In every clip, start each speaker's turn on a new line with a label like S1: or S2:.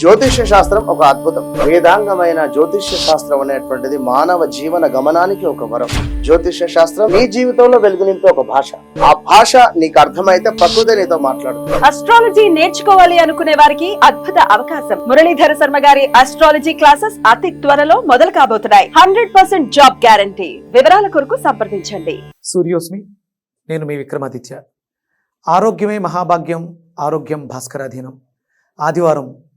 S1: జ్యోతిష్య శాస్త్రం ఒక అద్భుతం. వేదాంగమైన జ్యోతిష్య శాస్త్రం అనేటువంటిది మానవ జీవన గమనానికి ఒక వరం. జ్యోతిష్య శాస్త్రం నీ జీవితంలో వెలుగునింపే ఒక భాష. ఆ భాష నీకు అర్థమైతే ప్రకృతి నీతో మాట్లాడుతుంది.
S2: అస్ట్రాలజీ నేర్చుకోవాలి అనుకునే వారికి అద్భుత అవకాశం. మురళీధర శర్మ గారి అస్ట్రాలజీ క్లాసెస్ అతి త్వరలో మొదలు కాబోతున్నాయి. హండ్రెడ్ పర్సెంట్ జాబ్ గ్యారంటీ వివరాల కొరకు సంప్రదించండి.
S3: సూర్యోస్మి నేను మీ విక్రమాదిత్య. ఆరోగ్యమే మహాభాగ్యం ఆరోగ్యం భాస్కరాధీనం. ఆదివారం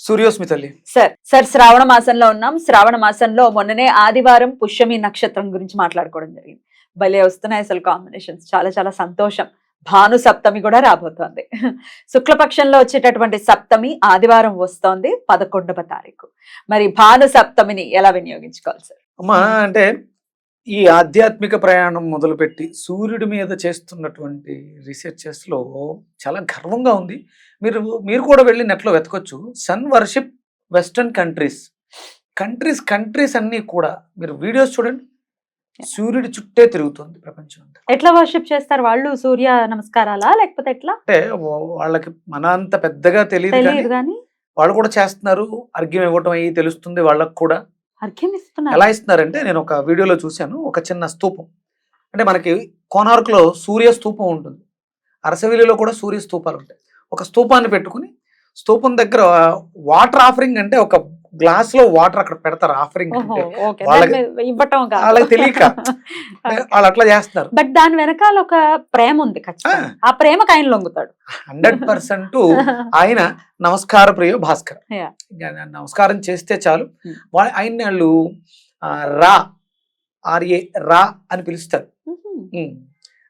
S3: సూర్యోస్మి తల్లి
S2: సార్ సార్ శ్రావణ మాసంలో ఉన్నాం. శ్రావణ మాసంలో మొన్ననే ఆదివారం పుష్యమి నక్షత్రం గురించి మాట్లాడుకోవడం జరిగింది. భలే వస్తున్నాయి అసలు కాంబినేషన్స్ చాలా చాలా సంతోషం. భాను సప్తమి కూడా రాబోతోంది. శుక్లపక్షంలో వచ్చేటటువంటి సప్తమి ఆదివారం వస్తోంది పదకొండవ తారీఖు. మరి భాను సప్తమిని ఎలా వినియోగించుకోవాలి సార్?
S3: అమ్మా అంటే ఈ ఆధ్యాత్మిక ప్రయాణం మొదలుపెట్టి సూర్యుడి మీద చేస్తున్నటువంటి రీసెర్చెస్లో చాలా గర్వంగా ఉంది. మీరు మీరు కూడా వెళ్ళి నెట్లో వెతకొచ్చు. Sun worship western countries countries countries అన్నీ కూడా మీరు వీడియోస్ చూడండి. సూర్యుడి చుట్టే తిరుగుతుంది ప్రపంచం అంతా.
S4: ఎట్లా వర్షిప్ చేస్తారు వాళ్ళు? సూర్య నమస్కారాలా? లేకపోతే ఎట్లా?
S3: అంటే వాళ్ళకి మన అంత పెద్దగా తెలియదు కానీ
S4: తెలియదు కానీ
S3: వాళ్ళు కూడా చేస్తున్నారు. అర్ఘ్యం ఇవ్వటం అయ్యి తెలుస్తుంది వాళ్ళకు కూడా.
S4: అర్ఘ్యం ఇస్తున్నారు
S3: ఎలా ఇస్తున్నారంటే నేను ఒక వీడియోలో చూశాను ఒక చిన్న స్తూపం. అంటే మనకి కోనార్క్లో సూర్య స్తూపం ఉంటుంది. అరసవిలిలో కూడా సూర్య స్తూపాలు ఉంటాయి. ఒక స్తూపాన్ని పెట్టుకుని స్తూపం దగ్గర వాటర్ ఆఫరింగ్ అంటే ఒక గ్లాస్లో వాటర్ అక్కడ పెడతారు ఆఫరింగ్ వాళ్ళకి-
S4: ఇవ్వటం
S3: తెలియక. వాళ్ళు అట్లా చేస్తున్నారు.
S4: బట్ దాని వెనకాల ఒక ప్రేమ ఉంది ఆ. ప్రేమకు ఆయన లొంగుతాడు.
S3: హండ్రెడ్ పర్సెంట్ ఆయన నమస్కార ప్రియ భాస్కర్. నమస్కారం చేస్తే చాలు.
S4: Hmm.
S3: వా- ఆయన వాళ్ళు రా ఆర్ఏ రా అని పిలుస్తారు.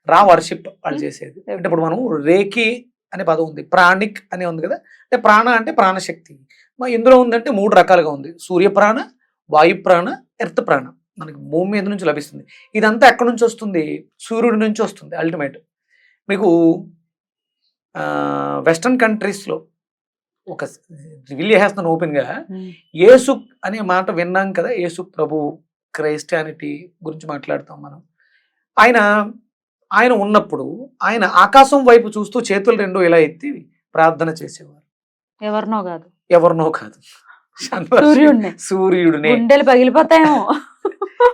S3: రా వర్షిప్ వాళ్ళు. చేసేది. అంటే ఇప్పుడు మనం రేకి అనే పదం ఉంది. ప్రాణిక్ అనే ఉంది కదా. అంటే ప్రాణ అంటే ప్రాణశక్తి. మరి ఇందులో ఉందంటే మూడు రకాలుగా ఉంది. సూర్య ప్రాణ వాయు ప్రాణ ఎర్త్ ప్రాణ. మనకి భూమి మీద నుంచి లభిస్తుంది. ఇదంతా ఎక్కడి నుంచి వస్తుంది? సూర్యుడి నుంచి వస్తుంది అల్టిమేట్ మీకు వెస్టర్న్ కంట్రీస్లో ఒక రివీల్ చేస్తున్నాను ఓపెన్గా. యేసు అనే మాట విన్నాం కదా? యేసు ప్రభు క్రైస్టియానిటీ గురించి మాట్లాడతాం మనం. ఆయన ఆయన ఉన్నప్పుడు ఆయన ఆకాశం వైపు చూస్తూ చేతులు రెండు ఇలా ఎత్తి ప్రార్థన చేసేవారు.
S4: ఎవరినో కాదు.
S3: ఎవరినో కాదు.
S4: సూర్యుడిని.
S3: సూర్యుడినే.
S4: గుండెలు పగిలిపోతాయేమో.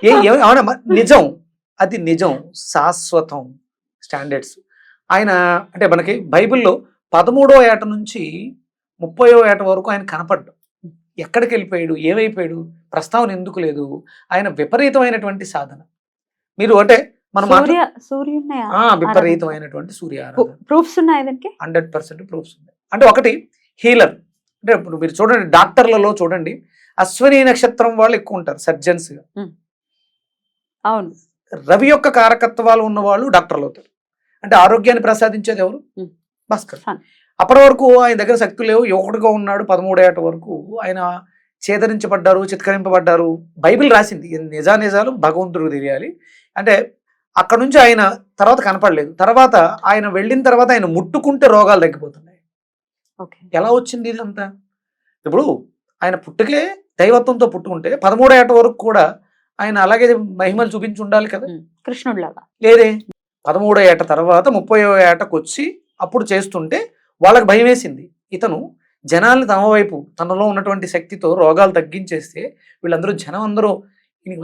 S3: ఏ ఏ- అవునా మ- నిజం. అది నిజం. శాశ్వతం స్టాండర్డ్స్. ఆయన అంటే మనకి బైబిల్లో పదమూడో ఏట నుంచి ముప్పయో ఏట వరకు ఆయన కనపడ్డు. ఎక్కడికి వెళ్ళిపోయాడు ఏమైపోయాడు? ప్రస్తావన ఎందుకు లేదు? ఆయన విపరీతమైనటువంటి సాధన. మీరు అంటే మనం విపరీతమైనటువంటి సూర్య
S4: ప్రూఫ్స్ ఉన్నాయి
S3: హండ్రెడ్ పర్సెంట్ ప్రూఫ్స్ ఉన్నాయి. అంటే ఒకటి హీలర్. అంటే ఇప్పుడు మీరు చూడండి డాక్టర్లలో చూడండి అశ్విని నక్షత్రం వాళ్ళు ఎక్కువ ఉంటారు సర్జన్స్గా.
S4: అవును.
S3: రవి యొక్క కారకత్వాలు ఉన్న వాళ్ళు డాక్టర్లు అవుతారు. అంటే ఆరోగ్యాన్ని ప్రసాదించేది ఎవరు. భాస్కర్. అప్పటి వరకు ఆయన దగ్గర శక్తులు లేవు. యువకుడుగా ఉన్నాడు పదమూడు ఏట వరకు ఆయన చేదరించబడ్డారు చిత్కరింపబడ్డారు. బైబిల్ రాసింది నిజా నిజాలు భగవంతుడికి తెలియాలి. అంటే అక్కడ నుంచి ఆయన తర్వాత కనపడలేదు. తర్వాత ఆయన వెళ్ళిన తర్వాత ఆయన ముట్టుకుంటే రోగాలు తగ్గిపోతున్నాయి. ఎలా వచ్చింది ఇదంతా? ఇప్పుడు ఆయన పుట్టుకే దైవత్వంతో పుట్టుకుంటే పదమూడో ఏట వరకు కూడా ఆయన అలాగే మహిమలు చూపించి ఉండాలి కదా?
S4: కృష్ణుడు లాగా
S3: లేదే? పదమూడో ఏట తర్వాత ముప్పయో ఏటకు వచ్చి అప్పుడు చేస్తుంటే వాళ్ళకి భయం వేసింది ఇతను జనాల్ని తమ వైపు తనలో ఉన్నటువంటి శక్తితో రోగాలు తగ్గించేస్తే వీళ్ళందరూ జనం అందరూ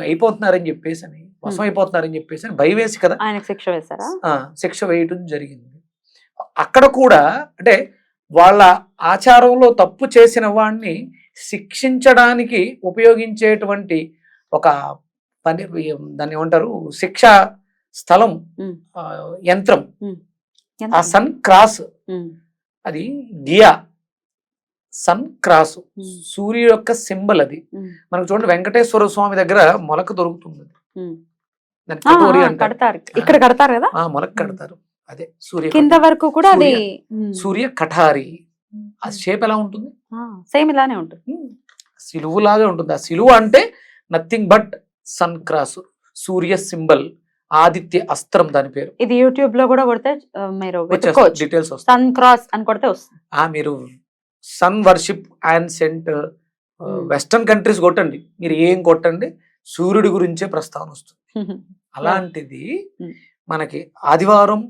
S3: అయిపోతున్నారని చెప్పేసి అని వశం అయిపోతున్నారని చెప్పేసి అని భయం వేసి కదా
S4: శిక్ష వేశారా?
S3: శిక్ష వేయటం జరిగింది. అక్కడ కూడా అంటే వాళ్ళ ఆచారంలో తప్పు చేసిన వాడిని శిక్షించడానికి ఉపయోగించేటువంటి ఒక పని దాన్ని ఏమంటారు? శిక్ష స్థలం యంత్రం. ఆ సన్ క్రాస్. అది దియా సన్ క్రాస్.
S2: ఉమ్,
S3: సూర్యుడు యొక్క సింబల్ అది. మనకు చూడండి వెంకటేశ్వర స్వామి దగ్గర మొలక దొరుకుతుంది.
S2: ఇక్కడ కడతారు కదా?
S3: ఆ మొలక కడతారు. అదే సూర్య
S2: కింద. వరకు కూడా అది
S3: సూర్య- కఠారి. ఆ షేప్ ఎలా ఉంటుంది?
S2: సేమ్ ఇలానే ఉంటుంది.
S3: సిలువు లాగా ఉంటుంది. ఆ సిలువ అంటే నథింగ్ బట్ సన్ క్రాస్ సూర్య సింబల్ ఆదిత్య అస్త్రం దాని పేరు.
S2: ఇది యూట్యూబ్లో కూడా కొడితే మీరు
S3: డీటెయిల్స్
S2: సన్ క్రాస్ అని కొడితే వస్తుంది.
S3: ఆ మీరు సన్ వర్షిప్ అండ్ సెంట్. వెస్టర్న్ కంట్రీస్ కొట్టండి. మీరు ఏం కొట్టండి సూర్యుడి గురించే ప్రస్తావన వస్తుంది. అలాంటిది. మనకి ఆదివారం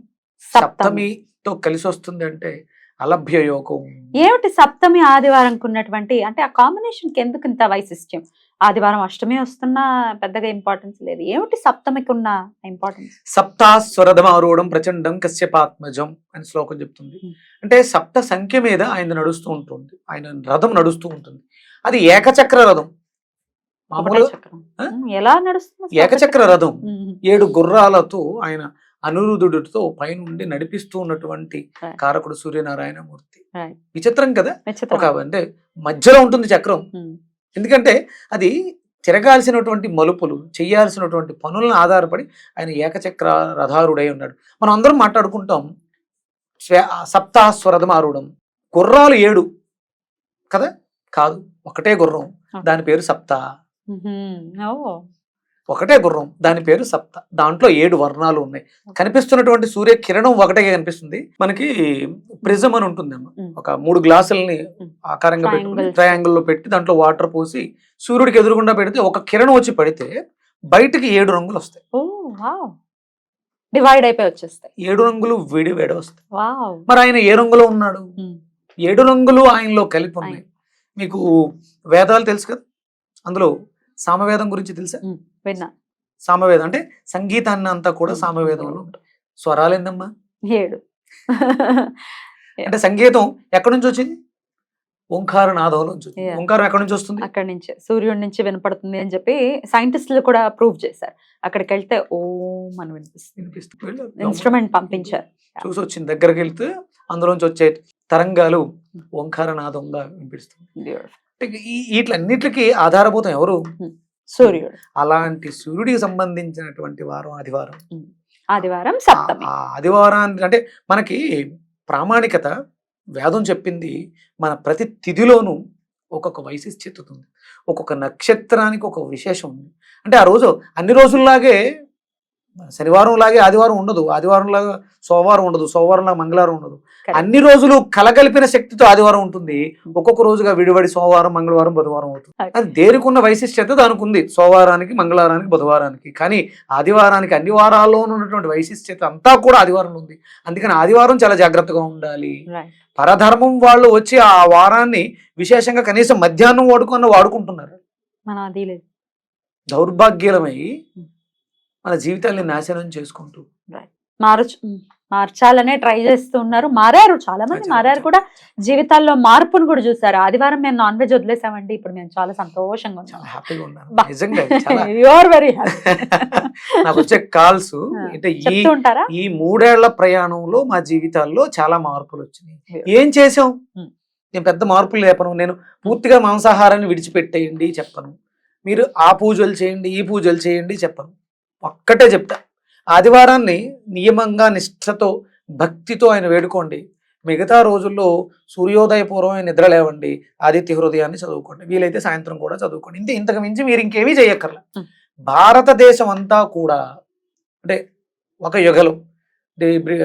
S3: సప్తమితో కలిసి వస్తుంది అంటే అలభ్య యోగం.
S2: ఏమిటి సప్తమి ఆదివారం ఉన్నటువంటి అంటే ఆ కాంబినేషన్కి ఎందుకు ఇంత వైశిష్ట్యం? ఆదివారం అష్టమి వస్తున్నా పెద్దగా ఇంపార్టెన్స్ లేదు. ఏమిటి సప్తమికి ఉన్న ఇంపార్టెన్స్
S3: సప్తాస్వరథమారూఢం ప్రచండం కశ్యపాత్మజం అని శ్లోకం చెప్తుంది. అంటే సప్త సంఖ్య మీద ఆయన నడుస్తూ ఉంటుంది. ఆయన రథం నడుస్తూ ఉంటుంది. అది ఏకచక్ర రథం?
S2: ఎలా నడుస్తుంది
S3: ఏకచక్ర రథం. ఏడు గుర్రాలతో ఆయన అనురుధుడితో పైనుండి నడిపిస్తూ ఉన్నటువంటి. కారకుడు సూర్యనారాయణ మూర్తి. విచిత్రం కదా. ఒక అంటే మధ్యలో ఉంటుంది చక్రం.
S2: ఉమ్,
S3: ఎందుకంటే అది తిరగాల్సినటువంటి మలుపులు చేయాల్సినటువంటి పనులను ఆధారపడి ఆయన ఏకచక్ర రథారుడై ఉన్నాడు. మనం అందరం మాట్లాడుకుంటాం స్వ- సప్తాస్వరథం ఆరుడం. గుర్రాలు ఏడు. కదా? కాదు ఒకటే గుర్రం. దాని పేరు సప్త.
S2: ఓ,
S3: ఒకటే గుర్రం దాని పేరు సప్త. దాంట్లో ఏడు వర్ణాలు ఉన్నాయి. కనిపిస్తున్నటువంటి సూర్య కిరణం ఒకటే కనిపిస్తుంది. మనకి ప్రిజం అని ఉంటుందమ్మ. ఒక మూడు గ్లాసుల్ని. ఆకారంగా పెట్టుకుని
S2: Triangles.
S3: ట్రయాంగిల్లో పెట్టి దాంట్లో వాటర్ పోసి సూర్యుడికి ఎదురుగుండా పెడితే ఒక కిరణం వచ్చి పడితే బయటికి ఏడు రంగులు వస్తాయి.
S2: డివైడ్ అయిపోయి వచ్చేస్తాయి.
S3: ఏడు రంగులు విడి వేడి వస్తాయి. మరి ఆయన ఏ రంగులో ఉన్నాడు? ఏడు రంగులు ఆయనలో కలిపి ఉన్నాయి. మీకు వేదాలు తెలుసు కదా? అందులో సామవేదం గురించి తెలుసా?
S2: విన్నా.
S3: సామవేదం అంటే సంగీతాన్ని అంతా కూడా సామవేదంలో ఉంటుంది. స్వరాలు ఏందమ్మా?
S2: ఏడు.
S3: అంటే సంగీతం ఎక్కడి నుంచి వచ్చింది? ఓంకార నాదం నుంచి వచ్చింది.
S2: Yeah.
S3: ఓంకారం ఎక్కడి నుంచి వస్తుంది?
S2: అక్కడి నుంచి. సూర్యుడి నుంచి వినపడుతుంది అని చెప్పి సైంటిస్టులు కూడా ప్రూవ్ చేశారు. అక్కడికి వెళ్తే ఓం అని వినిపిస్తుంది. ఇన్స్ట్రుమెంట్ పంపించారు.
S3: చూసి వచ్చింది. దగ్గరికి వెళ్తే అందులోంచి వచ్చే తరంగాలు ఓంకార నాదంగా వినిపిస్తుంది. వీటిలన్నిటికీ ఆధారభూతం ఎవరు?
S2: సూర్యుడు.
S3: అలాంటి సూర్యుడికి సంబంధించినటువంటి వారం ఆదివారం.
S2: ఆదివారం సప్తమి.
S3: ఆదివారాన్ని అంటే మనకి ప్రామాణికత వేదం చెప్పింది మన ప్రతి తిథిలోనూ ఒక్కొక్క వైశిష్ట్యత ఉంది. ఒక్కొక్క నక్షత్రానికి ఒక విశేషం ఉంది. అంటే ఆ రోజు అన్ని రోజుల్లాగే శనివారం లాగే ఆదివారం ఉండదు. ఆదివారం లాగా సోమవారం ఉండదు. సోమవారం లాగా మంగళవారం ఉండదు. అన్ని రోజులు కలగలిపిన శక్తితో ఆదివారం ఉంటుంది. ఒక్కొక్క రోజుగా విడివడి సోమవారం మంగళవారం బుధవారం అవుతుంది. అది దేనికి ఉన్న వైశిష్ట్యత దానికి ఉంది. సోమవారానికి మంగళవారానికి బుధవారానికి. కానీ ఆదివారానికి అన్ని వారాల్లో ఉన్నటువంటి వైశిష్ట్యత అంతా కూడా ఆదివారంలో ఉంది. అందుకని ఆదివారం చాలా జాగ్రత్తగా ఉండాలి. పరధర్మం వాళ్ళు వచ్చి ఆ వారాన్ని విశేషంగా కనీసం మధ్యాహ్నం వాడుకున్న వాడుకుంటున్నారు. దౌర్భాగ్యమై మన జీవితాన్ని నాశనం చేసుకుంటూ.
S2: మార్చు మార్చాలనే ట్రై చేస్తూ ఉన్నారు మారారు. చాలా మంది మారారు కూడా జీవితాల్లో మార్పును కూడా చూసారు ఆదివారం మేము నాన్ వెజ్ వదిలేసామండి. ఇప్పుడు మేము చాలా సంతోషంగా ఉన్నాం.
S3: హ్యాపీగా ఉన్నాను.
S2: బా.
S3: నిజంగా చాలా
S2: యువర్ వెరీ
S3: నాకు వచ్చే కాల్స్ అంటే ఈ
S2: చెప్తూ ఉంటారా?
S3: ఈ మూడేళ్ళ ప్రయాణంలో మా జీవితాల్లో చాలా మార్పులు వచ్చినాయి. ఏం చేసాం
S2: Hmm.
S3: నేను పెద్ద మార్పులు లేపను. నేను పూర్తిగా మాంసాహారాన్ని విడిచిపెట్టేయండి చెప్పను. మీరు ఆ పూజలు చేయండి ఈ పూజలు చేయండి చెప్పను. ఒక్కటే చెప్తా. ఆదివారాన్ని నియమంగా నిష్ఠతో భక్తితో ఆయన వేడుకోండి. మిగతా రోజుల్లో సూర్యోదయ పూర్వమే నిద్ర లేవండి. ఆదిత్య హృదయాన్ని చదువుకోండి. వీలైతే సాయంత్రం కూడా చదువుకోండి. ఇంత ఇంతకు మించి మీరు ఇంకేమీ చేయక్కర్లా. భారతదేశం అంతా కూడా అంటే ఒక యుగలం.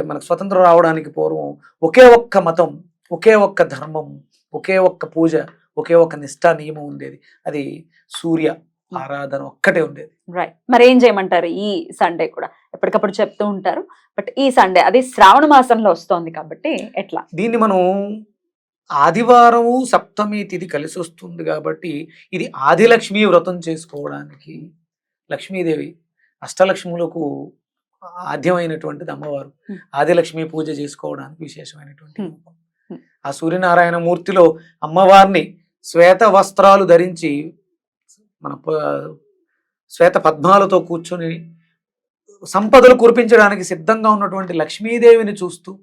S3: మనకు స్వతంత్రం రావడానికి పూర్వం ఒకే ఒక్క మతం ఒకే ఒక్క ధర్మం ఒకే ఒక్క పూజ ఒకే ఒక్క నిష్ఠా నియమం ఉండేది. అది సూర్య. ఆరాధన ఒక్కటే ఉండేది.
S2: రైట్ మరి ఏం చేయమంటారు? ఈ సండే కూడా. ఎప్పటికప్పుడు చెప్తూ ఉంటారు. బట్ ఈ సండే అది శ్రావణ మాసంలో వస్తోంది కాబట్టి ఎట్లా?
S3: దీన్ని మనం ఆదివారము సప్తమి తిథి కలిసి వస్తుంది కాబట్టి ఇది ఆదిలక్ష్మి వ్రతం చేసుకోవడానికి లక్ష్మీదేవి అష్టలక్ష్ములకు ఆద్యమైనటువంటిది అమ్మవారు.
S2: Hmm.
S3: ఆదిలక్ష్మి పూజ చేసుకోవడానికి విశేషమైనటువంటి
S2: Hmm. Hmm.
S3: ఆ సూర్యనారాయణ మూర్తిలో అమ్మవారిని శ్వేత వస్త్రాలు ధరించి మన శ్వేత పద్మాలతో కూర్చొని సంపదలు కురిపించడానికి సిద్ధంగా ఉన్నటువంటి లక్ష్మీదేవిని చూస్తూ.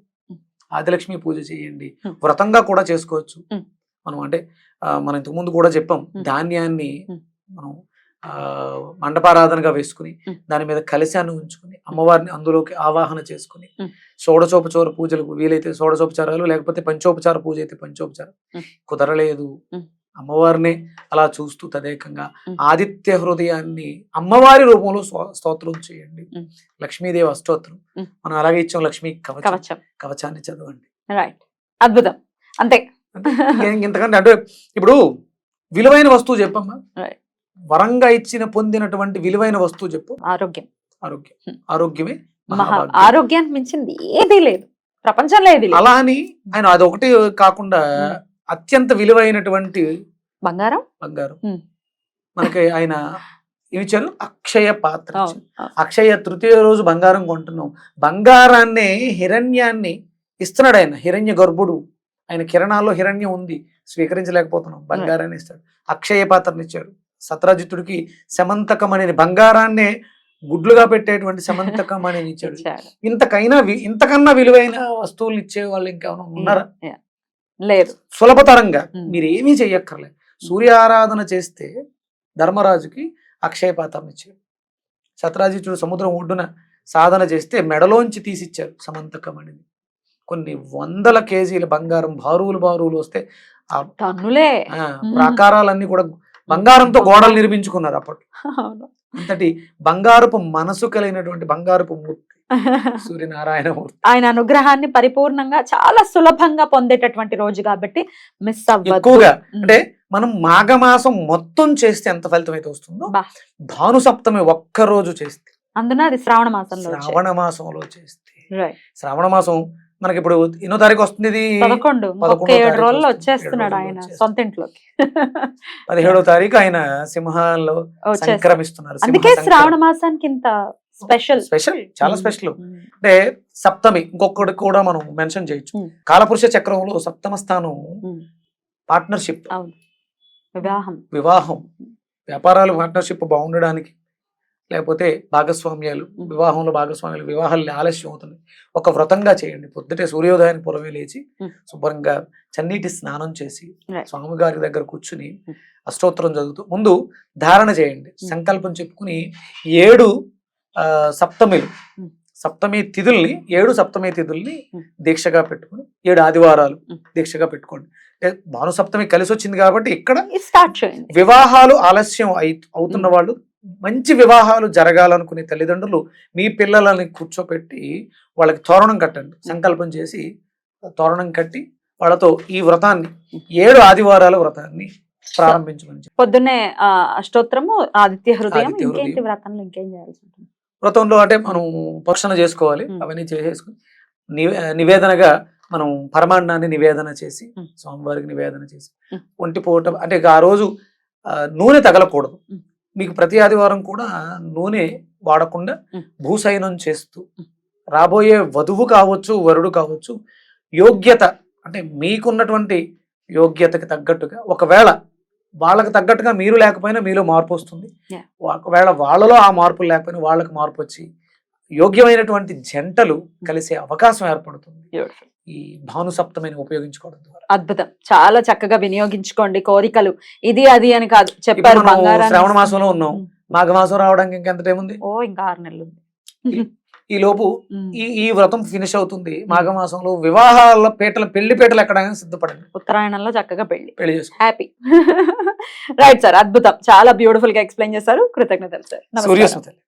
S3: ఆదిలక్ష్మి పూజ చేయండి. వ్రతంగా కూడా చేసుకోవచ్చు. మనం అంటే మనం ఇంతకు ముందు కూడా చెప్పాం. ధాన్యాన్ని. మనం ఆ, మండపారాధనగా వేసుకుని. దాని మీద కలశాన్ని ఉంచుకుని అమ్మవారిని అందులోకి ఆవాహన చేసుకుని. షోడచోపచార పూజలకు వీలైతే షోడచోపచారాలు లేకపోతే పంచోపచార పూజ అయితే పంచోపచారం. కుదరలేదు. అమ్మవారిని అలా చూస్తూ తదేకంగా. ఆదిత్య హృదయాన్ని అమ్మవారి రూపంలో స్తోత్రం చేయండి. లక్ష్మీదేవి అష్టోత్తరం.
S2: ఉమ్.
S3: మనం అలాగే ఇచ్చాం లక్ష్మీ కవచం.
S2: కవచం.
S3: కవచాన్ని చదవండి.
S2: రైట్ అద్భుతం. అంతే.
S3: ఇంతకంటే అంటే ఇప్పుడు విలువైన వస్తువు చెప్పమ్మా. వరంగా ఇచ్చిన పొందినటువంటి విలువైన వస్తువు చెప్పు.
S2: ఆరోగ్యం.
S3: ఆరోగ్యం. ఆరోగ్యమే.
S2: ఆరోగ్యానికి మించింది ఏదీ లేదు. ప్రపంచంలో ఏది
S3: అలా అని ఆయన అదొకటి కాకుండా. అత్యంత విలువైనటువంటి
S2: బంగారం?
S3: బంగారం. మనకి ఆయన ఇచ్చారు? అక్షయ పాత్ర. అక్షయ తృతీయ రోజు బంగారం కొంటున్నాం. బంగారాన్ని హిరణ్యాన్ని ఇస్తున్నాడు ఆయన. హిరణ్య గర్భుడు. ఆయన కిరణాల్లో హిరణ్యం ఉంది. స్వీకరించలేకపోతున్నాం. బంగారాన్ని ఇస్తాడు. అక్షయ పాత్రని ఇచ్చాడు. సత్రాజిత్తుడికి శమంతకమణిని బంగారాన్నే గుడ్లుగా పెట్టేటువంటి శమంతకమణిని ఇచ్చాడు.
S2: ఇచ్చాడు.
S3: ఇంతకైనా ఇంతకన్నా విలువైన వస్తువులు ఇచ్చే వాళ్ళు ఇంకేమైనా ఉన్నారా.
S2: లేదు.
S3: సులభతరంగా. మీరు ఏమీ చెయ్యక్కర్లేదు. సూర్య ఆరాధన చేస్తే ధర్మరాజుకి అక్షయ పాత్రను ఇచ్చాడు సత్రాజిత్తుడు సముద్రం ఒడ్డున సాధన చేస్తే మెడలోంచి తీసిచ్చారు సమంతకమణిని. కొన్ని వందల కేజీల బంగారం బారువులు బారువులు వస్తే
S2: టన్నులే.
S3: ప్రాకారాలన్నీ కూడా బంగారంతో గోడలు నిర్మించుకున్నారు అప్పట్లో. అంతటి బంగారపు మనసు కలిగినటువంటి బంగారపు సూర్యనారాయణ
S2: ఆయన అనుగ్రహాన్ని పరిపూర్ణంగా చాలా సులభంగా పొందేటటువంటి రోజు కాబట్టి మిస్ అవ్వదు
S3: ఎక్కువగా. అంటే మనం మాఘమాసం మొత్తం చేస్తే ఎంత ఫలితం అయితే వస్తుందో. భాను సప్తమి ఒక్క రోజు చేస్తే.
S2: అందున అది శ్రావణ మాసంలో.
S3: శ్రావణ మాసంలో చేస్తే. శ్రావణ మాసం మనకి ఇప్పుడు ఎన్నో తారీఖు వస్తుంది ఇది?
S2: పదకొండు. ఏడు రోజుల్లో. వచ్చేస్తున్నాడు ఆయన సొంత ఇంట్లోకి.
S3: పదిహేడో తారీఖు ఆయన సింహాల్లో సంక్రమిస్తున్నారు.
S2: అందుకే శ్రావణ మాసానికి ఇంత స్పెషల్.
S3: స్పెషల్. చాలా స్పెషల్. అంటే సప్తమి ఇంకొకటి కూడా మనం మెన్షన్ చేయొచ్చు. కాలపురుష చక్రంలో సప్తమ స్థానం పార్ట్నర్షిప్.
S2: వివాహం.
S3: వివాహం. వ్యాపారాలు పార్ట్నర్షిప్ బాగుండడానికి లేకపోతే భాగస్వామ్యాలు. వివాహంలో భాగస్వామ్యాలు వివాహాలు ఆలస్యం అవుతుంది. ఒక వ్రతంగా చేయండి. పొద్దుటే సూర్యోదయానికి పూర్వమే లేచి. శుభ్రంగా చన్నీటి స్నానం చేసి
S2: Right.
S3: స్వామి గారి దగ్గర కూర్చుని. అష్టోత్తరం చదువుతూ ముందు ధారణ చేయండి. సంకల్పం చెప్పుకుని ఏడు సప్తమిలు. సప్తమి తిథుల్ని ఏడు సప్తమి తిథుల్ని. దీక్షగా పెట్టుకుని ఏడు ఆదివారాలు. దీక్షగా పెట్టుకోండి. భాను సప్తమి కలిసి వచ్చింది కాబట్టి ఇక్కడ వివాహాలు ఆలస్యం అవుతున్న వాళ్ళు మంచి వివాహాలు జరగాలనుకునే తల్లిదండ్రులు మీ పిల్లలని కూర్చోపెట్టి వాళ్ళకి తోరణం కట్టండి. సంకల్పం చేసి తోరణం కట్టి వాళ్ళతో ఈ వ్రతాన్ని ఏడు ఆదివారాల వ్రతాన్ని ప్రారంభించమని
S2: పొద్దున్నే అష్టోత్తరము ఆదిత్య హృదయం
S3: ఆదిత్య
S2: ఇంకేంటి
S3: హృదయం.
S2: వ్రతంలో ఇంకేం చేయాల్సి ఉంటుంది?
S3: వ్రతంలో అంటే మనం పోషణ చేసుకోవాలి. అవన్నీ చేసేసుకుని నివే- నివేదనగా మనం పరమాన్నాన్ని నివేదన చేసి. స్వామివారికి నివేదన చేసి. ఒంటి పూట అంటే ఆ రోజు నూనె తగలకూడదు. మీకు ప్రతి ఆదివారం కూడా నూనె వాడకుండా
S2: మ్.
S3: భూసయనం చేస్తూ. రాబోయే వధువు కావచ్చు వరుడు కావచ్చు యోగ్యత అంటే మీకున్నటువంటి యోగ్యతకి తగ్గట్టుగా ఒకవేళ వాళ్ళకి తగ్గట్టుగా మీరు లేకపోయినా మీలో మార్పు వస్తుంది. ఒకవేళ వాళ్ళలో ఆ మార్పులు లేకపోయినా వాళ్ళకి మార్పు వచ్చి యోగ్యమైనటువంటి జంటలు కలిసే అవకాశం ఏర్పడుతుంది. ఈ భాను సప్తమిని ఉపయోగించుకోవడం ద్వారా.
S2: అద్భుతం. చాలా చక్కగా వినియోగించుకోండి కోరికలు. ఇది అది అని కాదు. చెప్పారు
S3: శ్రావణ మాసంలో ఉన్నాం.
S2: ఉమ్.
S3: మాఘమాసం రావడానికి ఇంకెంత టైం ఉంది?
S2: ఓ ఇంకా ఆరు నెలలు ఉంది.
S3: ఈ లోపు. ఈ ఈ వ్రతం ఫినిష్ అవుతుంది. మాఘమాసంలో వివాహాల పీటలు పెళ్ళి పీటలు ఎక్కడానికి సిద్ధపడండి.
S2: ఉత్తరాయణంలో చక్కగా పెళ్ళి.
S3: పెళ్ళి చేసుకో
S2: హ్యాపీ రైట్ సార్ అద్భుతం. చాలా బ్యూటిఫుల్గా ఎక్స్ప్లెయిన్ చేశారు. కృతజ్ఞతలు సార్
S3: సూర్యస్మృతి